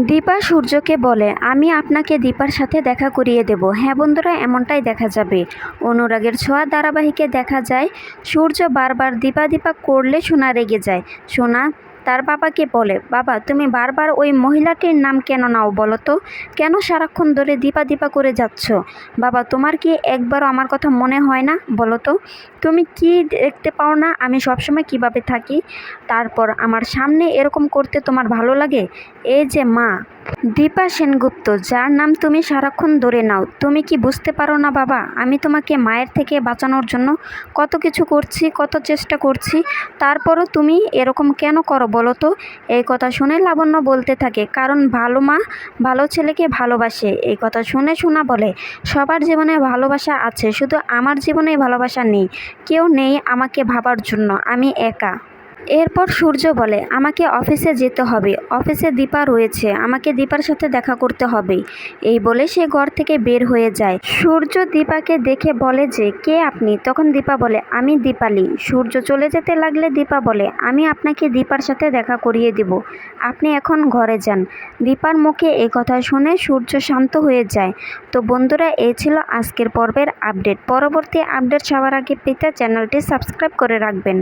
দীপা সূর্যকে বলে, আমি আপনাকে দীপার সাথে দেখা করিয়ে দেব। হ্যাঁ বন্ধুরা, এমনটাই দেখা যাবে। অনুরাগের ছোঁয়া ধারাবাহিকে দেখা যায়। সূর্য বারবার দীপা দীপা করলে সোনা রেগে যায়। সোনা তার বাবাকে বলে, বাবা, তুমি বারবার ওই মহিলাটির নাম কেন নাও বলো তো? কেন সারাক্ষণ ধরে দীপা দীপা করে যাচ্ছ? বাবা, তোমার কি একবারও আমার কথা মনে হয় না বলো তো? তুমি কি দেখতে পাও না আমি সবসময় কীভাবে থাকি? তারপর, আমার সামনে এরকম করতে তোমার ভালো লাগে? এই যে মা দীপা সেনগুপ্ত, যার নাম তুমি সারাক্ষণ ধরে নাও। তুমি কি বুঝতে পারো না বাবা? আমি তোমাকে মায়ের থেকে বাঁচানোর জন্য কত কিছু করছি, কত চেষ্টা করছি, তারপরও তুমি এরকম কেন করো বলো তো? এই কথা শুনে লাবণ্য বলতে থাকে, কারণ ভালো মা ভালো ছেলেকে ভালোবাসে। এই কথা শুনে শোনা বলে, সবার জীবনে ভালোবাসা আছে, শুধু আমার জীবনে ভালোবাসা নেই। কেউ নেই আমাকে ভাবার জন্য, আমি একা। এরপর সূর্য বলে, আমাকে অফিসে যেতে হবে। অফিসে দীপা রয়েছে। আমাকে দীপার সাথে দেখা করতে হবে। এই বলে সে ঘর থেকে বের হয়ে যায়। সূর্য দীপাকে দেখে বলে যে, কে আপনি? তখন দীপা বলে, আমি দীপালি। সূর্য চলে যেতে লাগলে দীপা বলে, আমি আপনাকে দীপার সাথে দেখা করিয়ে দেব। আপনি এখন ঘরে যান। দীপার মুখে এই কথা শুনে সূর্য শান্ত হয়ে যায়। তো বন্ধুরা এই ছিল আজকের পর্বের আপডেট। পরবর্তী আপডেট সবার আগে পেতে চ্যানেলটি সাবস্ক্রাইব করে রাখবেন।